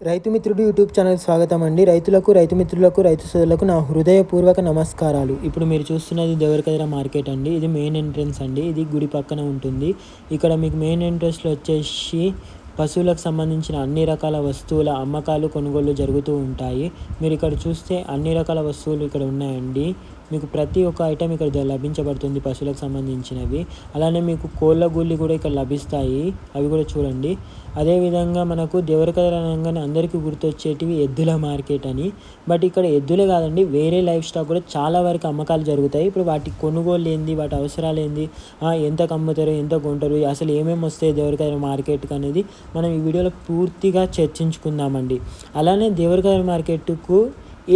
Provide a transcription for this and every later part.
రైతు మిత్రుడు YouTube channel స్వాగతం అండి. రైతులకు రైతు మిత్రులకు రైతు సోదరులకు నా హృదయపూర్వక నమస్కారాలు. ఇప్పుడు మీరు చూస్తున్నది దేవరకద్ర మార్కెట్ అండి. ఇది మెయిన్ ఎంట్రన్స్ అండి. ఇది గుడి పక్కన ఉంటుంది. ఇక్కడ మీకు మెయిన్ ఎంట్రన్స్లో వచ్చేసి పశువులకు సంబంధించిన అన్ని రకాల వస్తువుల అమ్మకాలు కొనుగోలు జరుగుతూ ఉంటాయి. మీరు ఇక్కడ చూస్తే అన్ని రకాల వస్తువులు ఇక్కడ ఉన్నాయండి. మీకు ప్రతి ఒక్క ఐటెం ఇక్కడ లభించబడుతుంది పశువులకు సంబంధించినవి. అలానే మీకు కోళ్ళ గుళ్ళు కూడా ఇక్కడ లభిస్తాయి. అవి కూడా చూడండి. అదేవిధంగా మనకు దేవరకథ అనగానే అందరికీ గుర్తొచ్చేటివి ఎద్దుల మార్కెట్ అని. బట్ ఇక్కడ ఎద్దులే కాదండి వేరే లైఫ్ స్టాక్ కూడా చాలా వరకు అమ్మకాలు జరుగుతాయి. ఇప్పుడు వాటి కొనుగోలు ఏంది వాటి అవసరాలు ఏంది ఎంత ఎంతకు అమ్ముతారు ఎంత కొంటారు అసలు ఏమేమి వస్తాయి దేవరకథ మార్కెట్కి అనేది మనం ఈ వీడియోలో పూర్తిగా చర్చించుకుందామండి. అలానే దేవరకథ మార్కెట్కు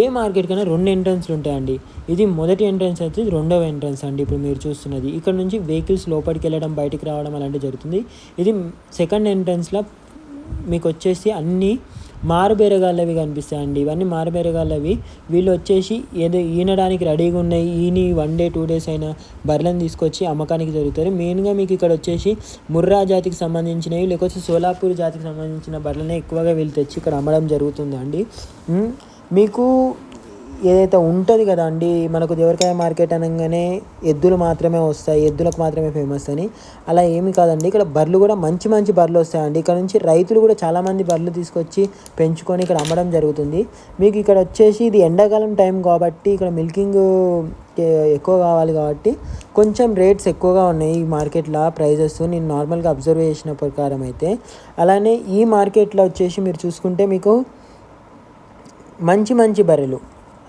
ఏ మార్కెట్ కన్నా రెండు ఎంట్రన్స్లు ఉంటాయండి ఇది మొదటి ఎంట్రన్స్ అయితే రెండవ ఎంట్రన్స్ అండి ఇప్పుడు మీరు చూస్తున్నది. ఇక్కడ నుంచి వెహికల్స్ లోపలికి వెళ్ళడం బయటికి రావడం అలాంటివి జరుగుతుంది. ఇది సెకండ్ ఎంట్రన్స్లో మీకు వచ్చేసి అన్నీ మారుబేరగాళ్ళవి కనిపిస్తాయండి. ఇవన్నీ మారుబేరగాళ్ళవి. వీళ్ళు వచ్చేసి ఏదో ఈనడానికి రెడీగా ఉన్నాయి. ఈని వన్ డే టూ డేస్ అయినా బర్రెలను తీసుకొచ్చి అమ్మకానికి జరుగుతారు. మెయిన్గా మీకు ఇక్కడ వచ్చేసి ముర్రా జాతికి సంబంధించినవి లేకపోతే సోలాపూర్ జాతికి సంబంధించిన బర్రెలనే ఎక్కువగా వీళ్ళు తెచ్చి ఇక్కడ అమ్మడం జరుగుతుందండి. మీకు ఏదైతే ఉంటుంది కదా అండి మనకు దేవరికాయ మార్కెట్ అనగానే ఎద్దులు మాత్రమే వస్తాయి ఎద్దులకు మాత్రమే ఫేమస్ అని. అలా ఏమి కాదండి ఇక్కడ బర్రెలు కూడా మంచి మంచి బర్రెలు వస్తాయండి. ఇక్కడ నుంచి రైతులు కూడా చాలామంది బర్రెలు తీసుకొచ్చి పెంచుకొని ఇక్కడ అమ్మడం జరుగుతుంది. మీకు ఇక్కడ వచ్చేసి ఇది ఎండాకాలం టైం కాబట్టి ఇక్కడ మిల్కింగ్ ఎక్కువ కావాలి కాబట్టి కొంచెం రేట్స్ ఎక్కువగా ఉన్నాయి ఈ మార్కెట్లో ప్రైజెస్ నేను నార్మల్గా అబ్జర్వ్ చేసిన ప్రకారం అయితే. అలానే ఈ మార్కెట్లో వచ్చేసి మీరు చూసుకుంటే మీకు మంచి మంచి బర్రెలు.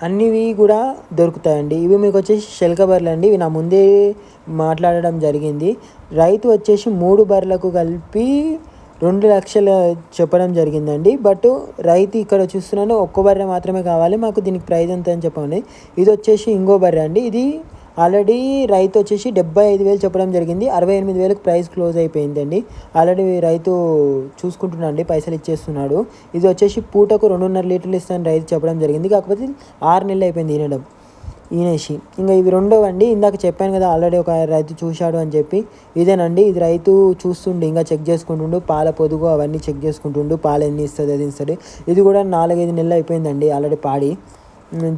అన్నివి కూడా దొరుకుతాయండి. ఇవి మీకు వచ్చేసి శెల్క బర్రెలు అండి. ఇవి నా ముందే మాట్లాడడం జరిగింది. రైతు వచ్చేసి మూడు బర్రెలకు కలిపి రెండు లక్షలు చెప్పడం జరిగిందండి. బట్ రైతు ఇక్కడ చూస్తున్నాను ఒక్క బర్రె మాత్రమే కావాలి. మాకు దీనికి ప్రైజ్ ఎంత అని చెప్పండి. ఇది వచ్చేసి ఇంకో బర్రె అండి. ఇది ఆల్రెడీ రైతు వచ్చేసి డెబ్బై ఐదు వేలు చెప్పడం జరిగింది. అరవై ఎనిమిది వేలకు ప్రైస్ క్లోజ్ అయిపోయిందండి. ఆల్రెడీ రైతు చూసుకుంటున్నాండి పైసలు ఇచ్చేస్తున్నాడు. ఇది వచ్చేసి పూటకు రెండున్నర లీటర్లు ఇస్తాను రైతు చెప్పడం జరిగింది. కాకపోతే ఆరు నెలలు అయిపోయింది ఈనడం ఈనేసి. ఇంకా ఇవి రెండవ అండి ఇందాక చెప్పాను కదా ఆల్రెడీ ఒక రైతు చూశాడు అని చెప్పి. ఇదేనండి ఇది రైతు చూస్తుండు ఇంకా చెక్ చేసుకుంటుండు. పాల పొదుగు అవన్నీ చెక్ చేసుకుంటుండు. పాలు ఎన్ని ఇస్తుంది అది ఇస్తుంది. ఇది కూడా నాలుగైదు నెలలు అయిపోయిందండి ఆల్రెడీ పాడి.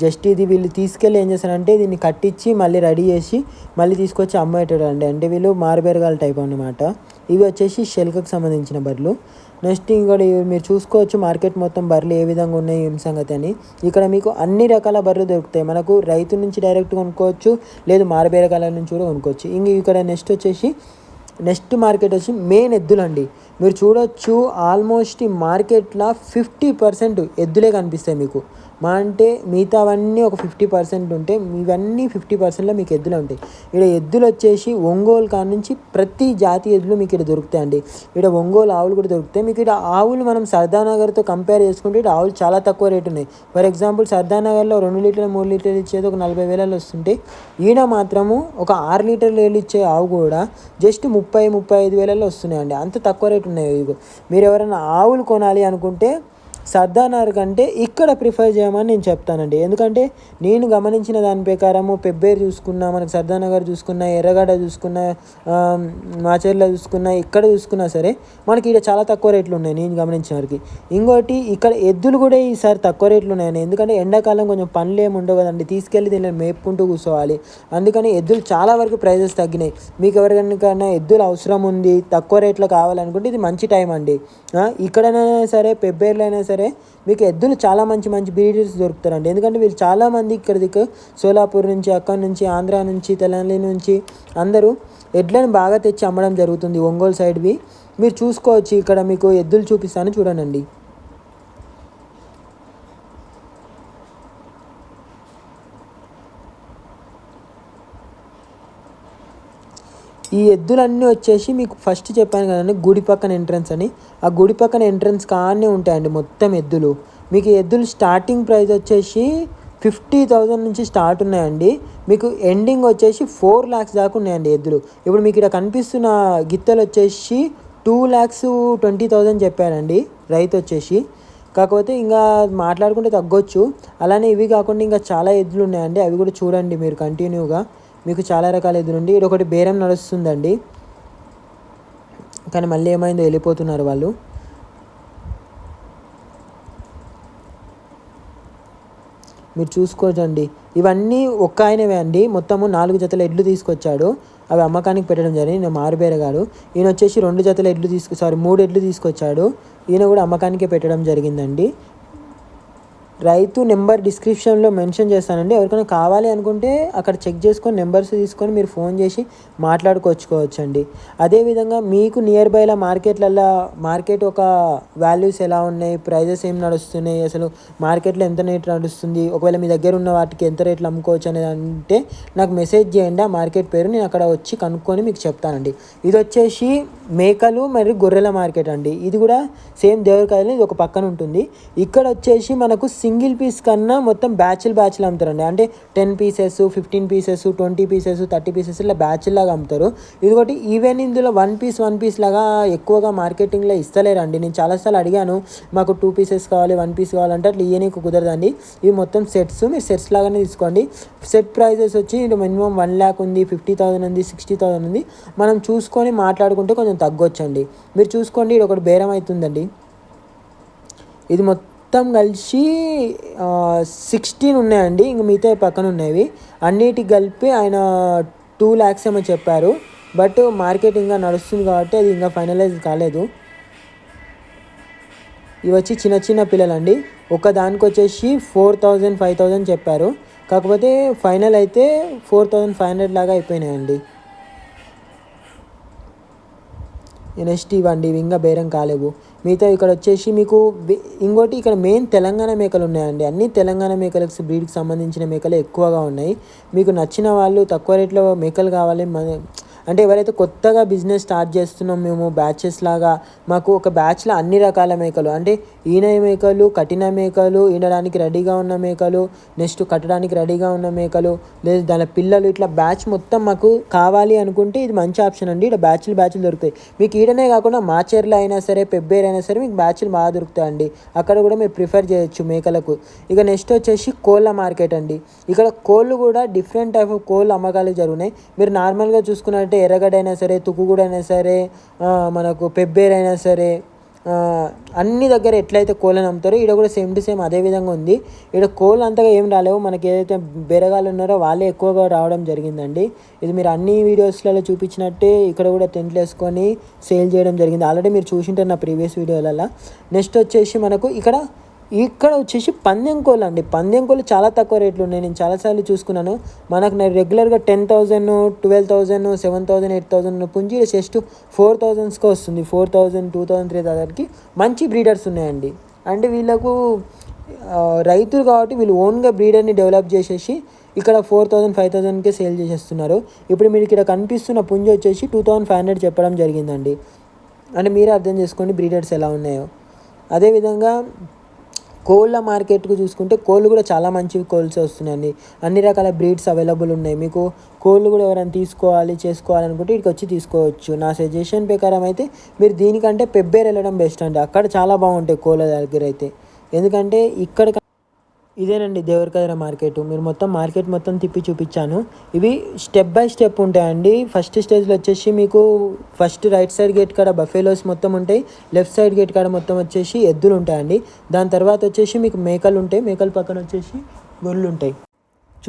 జస్ట్ ఇది వీళ్ళు తీసుకెళ్ళి ఏం చేస్తారంటే దీన్ని కట్టించి మళ్ళీ రెడీ చేసి మళ్ళీ తీసుకొచ్చి అమ్మేటాడు అండి అంటే వీళ్ళు మారుబెరగాల టైప్ అన్నమాట. ఇవి వచ్చేసి షెల్కకు సంబంధించిన బర్రెలు. నెక్స్ట్ ఇంకోటి మీరు చూసుకోవచ్చు మార్కెట్ మొత్తం బర్రెలు ఏ విధంగా ఉన్నాయి ఏం సంగతి అని. ఇక్కడ మీకు అన్ని రకాల బర్రెలు దొరుకుతాయి. మనకు రైతు నుంచి డైరెక్ట్ కొనుక్కోవచ్చు లేదు మారుబేరగాల నుంచి కూడా కొనుక్కోవచ్చు. ఇంక ఇక్కడ నెక్స్ట్ వచ్చేసి నెక్స్ట్ మార్కెట్ వచ్చి మెయిన్ ఎద్దులండి. మీరు చూడొచ్చు ఆల్మోస్ట్ ఈ మార్కెట్లో ఫిఫ్టీ పర్సెంట్ ఎద్దులే కనిపిస్తాయి మీకు. మా అంటే మిగతావన్నీ ఒక ఫిఫ్టీ పర్సెంట్ ఉంటే ఇవన్నీ ఫిఫ్టీ పర్సెంట్లో మీకు ఎద్దులు ఉంటాయి. ఇక్కడ ఎద్దులు వచ్చేసి ఒంగోలు కాడ నుంచి ప్రతి జాతి ఎద్దులు మీకు ఇక్కడ దొరుకుతాయండి. ఇక్కడ ఒంగోలు ఆవులు కూడా దొరుకుతాయి. మీకు ఇక్కడ ఆవులు మనం సర్దానగర్తో కంపేర్ చేసుకుంటే ఇక్కడ ఆవులు చాలా తక్కువ రేటు ఉన్నాయి. ఫర్ ఎగ్జాంపుల్ సర్దానగర్లో రెండు లీటర్లు మూడు లీటర్లు ఇచ్చేది ఒక నలభై వేలలో వస్తుంటే ఈడ మాత్రము ఒక ఆరు లీటర్లు వేలు ఇచ్చే ఆవు కూడా జస్ట్ ముప్పై ముప్పై ఐదు వేలలో వస్తున్నాయండి. అంత తక్కువ రేటు ఉన్నాయి. మీరు ఎవరైనా ఆవులు కొనాలి అనుకుంటే సర్దానార్ కంటే ఇక్కడ ప్రిఫర్ చేయమని నేను చెప్తానండి. ఎందుకంటే నేను గమనించిన దాని ప్రకారము పెబ్బేరు చూసుకున్నా మనకు సర్దానగర్ చూసుకున్నా ఎర్రగడ్డ చూసుకున్న మాచర్ల చూసుకున్నా ఎక్కడ చూసుకున్నా సరే మనకి ఇక్కడ చాలా తక్కువ రేట్లు ఉన్నాయి నేను గమనించిన వారికి. ఇంకోటి ఇక్కడ ఎద్దులు కూడా ఈసారి తక్కువ రేట్లు ఉన్నాయని ఎందుకంటే ఎండాకాలం కొంచెం పనులు ఏమి ఉండవు కదండి. తీసుకెళ్ళి దీనిలో మేపుకుంటూ కూర్చోవాలి. అందుకని ఎద్దులు చాలా వరకు ప్రైజెస్ తగ్గినాయి. మీకు ఎవరికైనా ఎద్దులు అవసరం ఉంది తక్కువ రేట్లో కావాలనుకుంటే ఇది మంచి టైం అండి. ఇక్కడైనా సరే పెబ్బేర్లో అయినా సరే మీకు ఎద్దులు చాలా మంచి మంచి బ్రీడర్స్ దొరుకుతారండి. ఎందుకంటే వీళ్ళు చాలామంది ఇక్కడ సోలాపూర్ నుంచి అక్కడి నుంచి ఆంధ్ర నుంచి తెలంగాణ నుంచి అందరూ ఎడ్లను బాగా తెచ్చి అమ్మడం జరుగుతుంది ఒంగోలు సైడ్వి మీరు చూసుకోవచ్చు ఇక్కడ మీకు ఎద్దులు చూపిస్తాను చూడండి ఈ ఎద్దులన్నీ వచ్చేసి మీకు ఫస్ట్ చెప్పాను కదండి గుడి పక్కన ఎంట్రన్స్ అని. ఆ గుడి పక్కన ఎంట్రన్స్ కానే ఉంటాయండి మొత్తం ఎద్దులు. మీకు ఎద్దులు స్టార్టింగ్ ప్రైస్ వచ్చేసి ఫిఫ్టీ థౌజండ్ నుంచి స్టార్ట్ ఉన్నాయండి. మీకు ఎండింగ్ వచ్చేసి ఫోర్ ల్యాక్స్ దాకా ఉన్నాయండి ఎద్దులు. ఇప్పుడు మీకు ఇక్కడ కనిపిస్తున్న గిత్తలు వచ్చేసి టూ ల్యాక్స్ ట్వంటీ థౌజండ్ చెప్పారండి రైతు వచ్చేసి. కాకపోతే ఇంకా మాట్లాడుకుంటే తగ్గొచ్చు. అలానే ఇవి కాకుండా ఇంకా చాలా ఎద్దులు ఉన్నాయండి అవి కూడా చూడండి మీరు కంటిన్యూగా మీకు చాలా రకాల ఇది నుండి ఇది ఒకటి బేరం నడుస్తుందండి. కానీ మళ్ళీ ఏమైందో వెళ్ళిపోతున్నారు వాళ్ళు. మీరు చూసుకోవచ్చండి ఇవన్నీ ఒక్క ఆయనవే అండి. మొత్తము నాలుగు జతల ఎడ్లు తీసుకొచ్చాడు. అవి అమ్మకానికి పెట్టడం జరిగింది. నేను మారుబేరగాడు ఈయన వచ్చేసి రెండు జతల ఎడ్లు తీసుకు సారీ మూడు ఎడ్లు తీసుకొచ్చాడు. ఈయన కూడా అమ్మకానికే పెట్టడం జరిగిందండి. రైతు నెంబర్ డిస్క్రిప్షన్లో మెన్షన్ చేస్తానండి. ఎవరికైనా కావాలి అనుకుంటే అక్కడ చెక్ చేసుకొని నెంబర్స్ తీసుకొని మీరు ఫోన్ చేసి మాట్లాడుకొచ్చుకోవచ్చండి అదేవిధంగా మీకు నియర్ బైలా మార్కెట్లలో మార్కెట్ ఒక వాల్యూస్ ఎలా ఉన్నాయి ప్రైజెస్ ఏం నడుస్తున్నాయి అసలు మార్కెట్లో ఎంత రేట్ నడుస్తుంది ఒకవేళ మీ దగ్గర ఉన్న వాటికి ఎంత రేట్లు అమ్ముకోవచ్చు అనేది అంటే నాకు మెసేజ్ చేయండి. ఆ మార్కెట్ పేరు నేను అక్కడ వచ్చి కనుక్కొని మీకు చెప్తానండి. ఇది వచ్చేసి మేకలు మరియు గొర్రెల మార్కెట్ అండి. ఇది కూడా సేమ్ దేవరకాయలు ఇది ఒక పక్కన ఉంటుంది. ఇక్కడ వచ్చేసి మనకు సింగిల్ పీస్ కన్నా మొత్తం బ్యాచ్లు బ్యాచ్లు అమ్ముతారండి. అంటే ten pieces fifteen pieces twenty pieces thirty pieces ఇలా బ్యాచ్లాగా అమ్ముతారు అమ్ముతారు. ఇదిగోటి ఈవెన్ ఇందులో వన్ పీస్ వన్ పీస్ లాగా ఎక్కువగా మార్కెటింగ్లో ఇస్తలేరండి. నేను చాలాసార్లు అడిగాను మాకు టూ పీసెస్ కావాలి వన్ పీస్ కావాలంటే అట్లా ఇయ్యనీకు కుదరదండి. ఇవి మొత్తం సెట్స్ మీరు సెట్స్ లాగానే తీసుకోండి. సెట్ ప్రైజెస్ వచ్చి మినిమం వన్ ల్యాక్ ఉంది ఫిఫ్టీ థౌసండ్ ఉంది సిక్స్టీ థౌసండ్ ఉంది. మనం చూసుకొని మాట్లాడుకుంటే కొంచెం తగ్గొచ్చండి. మీరు చూసుకోండి ఇది ఒకటి బేరం అవుతుందండి ఇది మొత్తం మొత్తం కలిసి సిక్స్టీన్ ఉన్నాయండి. ఇంక మిగతా పక్కన ఉన్నాయి అన్నిటికి కలిపి ఆయన టూ ల్యాక్స్ ఏమో చెప్పారు. బట్ మార్కెట్ ఇంకా నడుస్తుంది కాబట్టి అది ఇంకా ఫైనలైజ్ కాలేదు. ఇవి వచ్చి చిన్న చిన్న పిల్లలండి. ఒక దానికి వచ్చేసి ఫోర్ థౌజండ్ ఫైవ్ థౌజండ్ చెప్పారు. కాకపోతే ఫైనల్ అయితే ఫోర్ థౌజండ్ ఫైవ్ హండ్రెడ్ లాగా అయిపోయినాయండి. నెక్స్ట్ ఇవ్వండి ఇవి ఇంకా బేరం కాలేవు. మిగతా ఇక్కడ వచ్చేసి మీకు ఇంకోటి ఇక్కడ మెయిన్ తెలంగాణ మేకలు ఉన్నాయండి. అన్ని తెలంగాణ మేకలకు బ్రీడ్కి సంబంధించిన మేకలు ఎక్కువగా ఉన్నాయి. మీకు నచ్చిన వాళ్ళు తక్కువ రేట్లో మేకలు కావాలి మన అంటే ఎవరైతే కొత్తగా బిజినెస్ స్టార్ట్ చేస్తున్నాం మేము బ్యాచెస్ లాగా మాకు ఒక బ్యాచ్లో అన్ని రకాల మేకలు. అంటే ఈన మేకలు కఠిన మేకలు ఈనడానికి రెడీగా ఉన్న మేకలు నెక్స్ట్ కట్టడానికి రెడీగా ఉన్న మేకలు లేదు దాని పిల్లలు ఇట్లా బ్యాచ్ మొత్తం మాకు కావాలి అనుకుంటే ఇది మంచి ఆప్షన్ అండి. ఇక్కడ బ్యాచ్లు బ్యాచ్లు దొరుకుతాయి. మీకు ఈడనే కాకుండా మాచేర్లో అయినా సరే పెబ్బేర్ అయినా సరే మీకు బ్యాచ్లు బాగా దొరుకుతాయండి. అక్కడ కూడా మీరు ప్రిఫర్ చేయొచ్చు మేకలకు. ఇక నెక్స్ట్ వచ్చేసి కోళ్ళ మార్కెట్ అండి. ఇక్కడ కోళ్ళు కూడా డిఫరెంట్ టైప్ ఆఫ్ కోళ్ళు అమ్మకాలు జరుగునాయి మీరు నార్మల్గా చూసుకున్నట్టు అంటే ఎర్రగడ్డ సరే తుక్కుగూడైనా అయినా సరే మనకు పెబ్బేరైనా సరే అన్ని దగ్గర ఎట్లయితే కోళ్ళని అమ్ముతారో ఇక్కడ కూడా సేమ్ టు సేమ్ అదే విధంగా ఉంది. ఇక్కడ కోళ్ళు అంతగా ఏం రాలేవు. మనకి ఏదైతే బెరగాలు ఉన్నారో వాళ్ళే ఎక్కువగా రావడం జరిగిందండి. ఇది మీరు అన్ని వీడియోస్లలో చూపించినట్టే ఇక్కడ కూడా టెంట్లు వేసుకొని సేల్ చేయడం జరిగింది. ఆల్రెడీ మీరు చూసింటారు నా ప్రీవియస్ వీడియోలలో. నెక్స్ట్ వచ్చేసి మనకు ఇక్కడ ఇక్కడ వచ్చేసి పందెం కోళ్ళు అండి. పందెం కోళ్ళు చాలా తక్కువ రేట్లు ఉన్నాయి. నేను చాలాసార్లు చూసుకున్నాను. మనకు నేను రెగ్యులర్గా ten thousand twelve thousand seven thousand eight thousand పుంజి just four థౌజండ్స్కి వస్తుంది. Four thousand two thousand three థౌజండ్కి మంచి బ్రీడర్స్ ఉన్నాయండి. అంటే వీళ్ళకు రైతులు కాబట్టి వీళ్ళు ఓన్గా బ్రీడర్ని డెవలప్ చేసేసి ఇక్కడ ఫోర్ థౌజండ్ ఫైవ్ థౌజండ్కే సేల్ చేసేస్తున్నారు. ఇప్పుడు మీరు ఇక్కడ కనిపిస్తున్న పుంజి వచ్చేసి టూ థౌజండ్ ఫైవ్ హండ్రెడ్ చెప్పడం జరిగిందండి. అంటే మీరే అర్థం చేసుకోండి బ్రీడర్స్ ఎలా ఉన్నాయో. అదేవిధంగా కోళ్ళ మార్కెట్కు చూసుకుంటే కోళ్ళు కూడా చాలా మంచి కోల్స్ వస్తున్నాయండి. అన్ని రకాల బ్రీడ్స్ అవైలబుల్ ఉన్నాయి. మీకు కోళ్ళు కూడా ఎవరైనా తీసుకోవాలి చేసుకోవాలనుకుంటే ఇక్కడికి వచ్చి తీసుకోవచ్చు. నా సజెషన్ ప్రకారం అయితే మీరు దీనికంటే పెబ్బేర్ వెళ్ళడం బెస్ట్ అండి. అక్కడ చాలా బాగుంటాయి కోళ్ళ దగ్గర అయితే. ఎందుకంటే ఇక్కడ ఇదేనండి దేవరకద్ర మార్కెట్. మీరు మొత్తం మార్కెట్ మొత్తం తిప్పి చూపించాను. ఇవి స్టెప్ బై స్టెప్ ఉంటాయండి. ఫస్ట్ స్టేజ్లో వచ్చేసి మీకు ఫస్ట్ రైట్ సైడ్ గేట్ కాడ బఫేలోస్ మొత్తం ఉంటాయి. లెఫ్ట్ సైడ్ గేట్ కాడ మొత్తం వచ్చేసి ఎద్దులు ఉంటాయండి. దాని తర్వాత వచ్చేసి మీకు మేకలు ఉంటాయి. మేకల పక్కన వచ్చేసి గొర్రెలు ఉంటాయి.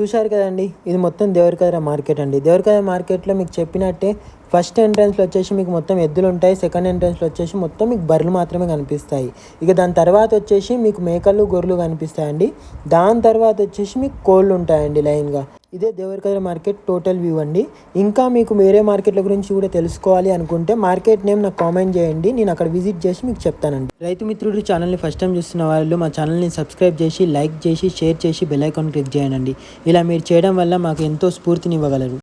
చూశారు కదండి? ఇది మొత్తం దేవరకద్ర మార్కెట్ అండి. దేవరకద్ర మార్కెట్లో మీకు చెప్పినట్టే ఫస్ట్ ఎంట్రన్స్లో వచ్చేసి మీకు మొత్తం ఎద్దులు ఉంటాయి సెకండ్ ఎంట్రన్స్లో వచ్చేసి మొత్తం మీకు బర్రెలు మాత్రమే కనిపిస్తాయి. ఇక దాని తర్వాత వచ్చేసి మీకు మేకలు గొర్రెలు కనిపిస్తాయండి. దాని తర్వాత వచ్చేసి మీకు కోళ్ళు ఉంటాయండి లైన్గా. ఇదే దేవరకద్ర మార్కెట్ టోటల్ వ్యూ అండి. ఇంకా మీకు వేరే మార్కెట్ల గురించి కూడా తెలుసుకోవాలి అనుకుంటే మార్కెట్ నేమ్ నాకు కామెంట్ చేయండి. నేను అక్కడ విజిట్ చేసి మీకు చెప్తానండి. రైతు మిత్రుడు ఛానల్ని ఫస్ట్ టైం చూస్తున్న వాళ్ళు మా ఛానల్ని సబ్స్క్రైబ్ చేసి లైక్ చేసి షేర్ చేసి బెల్ ఐకాన్ క్లిక్ చేయండి. ఇలా మీరు చేయడం వల్ల మాకు ఎంతో స్ఫూర్తినివ్వగలరు